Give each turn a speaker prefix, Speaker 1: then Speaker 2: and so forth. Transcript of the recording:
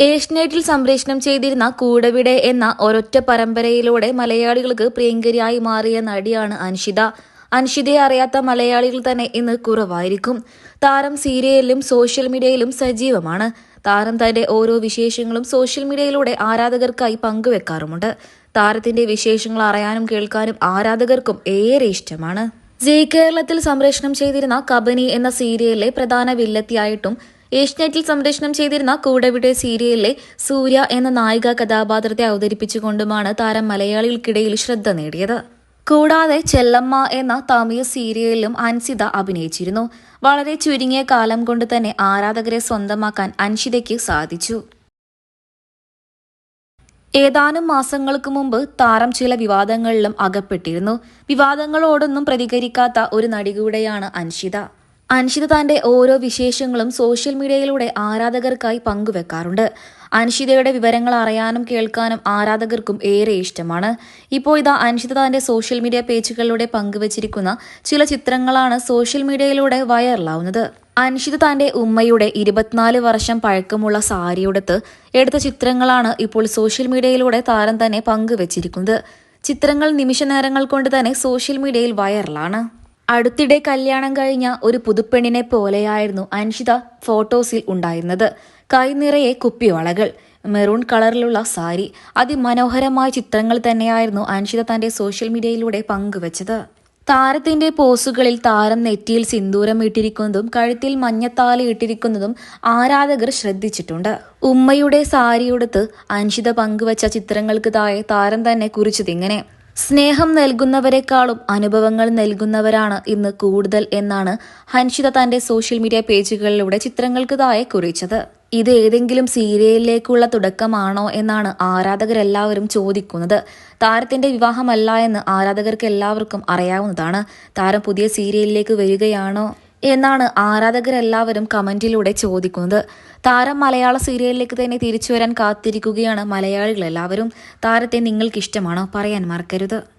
Speaker 1: ഏഷ്യനെറ്റിൽ സംപ്രേഷണം ചെയ്തിരുന്ന കൂടവിടെ എന്ന ഒരൊറ്റ പരമ്പരയിലൂടെ മലയാളികൾക്ക് പ്രിയങ്കരിയായി മാറിയ നടിയാണ് അൻഷിത. അൻഷിതയെ അറിയാത്ത മലയാളികൾ തന്നെ ഇന്ന് കുറവായിരിക്കും. താരം സീരിയലിലും സോഷ്യൽ മീഡിയയിലും സജീവമാണ്. താരം തന്റെ ഓരോ വിശേഷങ്ങളും സോഷ്യൽ മീഡിയയിലൂടെ ആരാധകർക്കായി പങ്കുവെക്കാറുമുണ്ട്. താരത്തിന്റെ വിശേഷങ്ങൾ അറിയാനും കേൾക്കാനും ആരാധകർക്കും ഏറെ ഇഷ്ടമാണ്. ജി കേരളത്തിൽ സംപ്രേഷണം ചെയ്തിരുന്ന കബനി എന്ന സീരിയലിലെ പ്രധാന വില്ലത്തിയായിട്ടും ഏഷ്യനെറ്റിൽ സംപ്രേഷണം ചെയ്തിരുന്ന കൂടവിടെ സീരിയലിലെ സൂര്യ എന്ന നായിക കഥാപാത്രത്തെ അവതരിപ്പിച്ചുകൊണ്ടുമാണ് താരം മലയാളികൾക്കിടയിൽ ശ്രദ്ധ നേടിയത്. കൂടാതെ ചെല്ലമ്മ എന്ന തമിഴ് സീരിയലിലും അൻസിത അഭിനയിച്ചിരുന്നു. വളരെ ചുരുങ്ങിയ കാലം കൊണ്ട് തന്നെ ആരാധകരെ സ്വന്തമാക്കാൻ അൻഷിതയ്ക്ക് സാധിച്ചു. ഏതാനും മാസങ്ങൾക്ക് മുമ്പ് താരം ചില വിവാദങ്ങളിലും അകപ്പെട്ടിരുന്നു. വിവാദങ്ങളോടൊന്നും പ്രതികരിക്കാത്ത ഒരു നടി കൂടെയാണ് അൻഷിത. അൻഷിത തന്റെ ഓരോ വിശേഷങ്ങളും സോഷ്യൽ മീഡിയയിലൂടെ ആരാധകർക്കായി പങ്കുവെക്കാറുണ്ട്. അൻഷിതയുടെ വിവരങ്ങൾ അറിയാനും കേൾക്കാനും ആരാധകർക്കും ഏറെ ഇഷ്ടമാണ്. ഇപ്പോൾ ഇതാ അൻഷിത തന്റെ സോഷ്യൽ മീഡിയ പേജുകളിലൂടെ പങ്കുവച്ചിരിക്കുന്ന ചില ചിത്രങ്ങളാണ് സോഷ്യൽ മീഡിയയിലൂടെ വൈറലാവുന്നത്. അൻഷിത തന്റെ ഉമ്മയുടെ ഇരുപത്തിനാല് വർഷം പഴക്കമുള്ള സാരിയുടെത്ത് എടുത്ത ചിത്രങ്ങളാണ് ഇപ്പോൾ സോഷ്യൽ മീഡിയയിലൂടെ താരം തന്നെ പങ്കുവച്ചിരിക്കുന്നത്. ചിത്രങ്ങൾ നിമിഷ നേരങ്ങൾ കൊണ്ട് തന്നെ സോഷ്യൽ മീഡിയയിൽ വൈറലാണ്. അടുത്തിടെ കല്യാണം കഴിഞ്ഞ ഒരു പുതുപ്പെണ്ണിനെ പോലെയായിരുന്നു അൻഷിത ഫോട്ടോസിൽ ഉണ്ടായിരുന്നത്. കൈനിറയെ കുപ്പിവളകൾ മെറൂൺ കളറിലുള്ള സാരി അതിമനോഹരമായ ചിത്രങ്ങൾ തന്നെയായിരുന്നു അൻഷിത തന്റെ സോഷ്യൽ മീഡിയയിലൂടെ പങ്കുവച്ചത്. താരത്തിന്റെ പോസുകളിൽ താരം നെറ്റിയിൽ സിന്ദൂരം ഇട്ടിരിക്കുന്നതും കഴുത്തിൽ മഞ്ഞത്താലി ഇട്ടിരിക്കുന്നതും ആരാധകർ ശ്രദ്ധിച്ചിട്ടുണ്ട്. ഉമ്മയുടെ സാരിയുടുത്ത് അൻഷിത പങ്കുവച്ച ചിത്രങ്ങൾക്ക് താഴെ താരം തന്നെ കുറിച്ചതിങ്ങനെ സ്നേഹം നൽകുന്നവരെക്കാളും അനുഭവങ്ങൾ നൽകുന്നവരാണ് ഇന്ന് കൂടുതൽ എന്നാണ് ഹൻഷിത തന്റെ സോഷ്യൽ മീഡിയ പേജുകളിലൂടെ ചിത്രങ്ങൾക്ക് താഴെ കുറിച്ചത്. ഇത് ഏതെങ്കിലും സീരിയലിലേക്കുള്ള തുടക്കമാണോ എന്നാണ് ആരാധകരെല്ലാവരും ചോദിക്കുന്നത്. താരത്തിന്റെ വിവാഹമല്ല എന്ന് ആരാധകർക്ക് എല്ലാവർക്കും അറിയാവുന്നതാണ്. താരം പുതിയ സീരിയലിലേക്ക് വരികയാണോ? എന്നാണ് ആരാധകരെല്ലാവരും കമന്റിലൂടെ ചോദിക്കുന്നത്. താരം മലയാള സീരിയലിലേക്ക് തന്നെ തിരിച്ചു വരാൻ കാത്തിരിക്കുകയാണ് മലയാളികളെല്ലാവരും താരത്തെ നിങ്ങൾക്കിഷ്ടമാണോ? പറയാൻ മറക്കരുത്.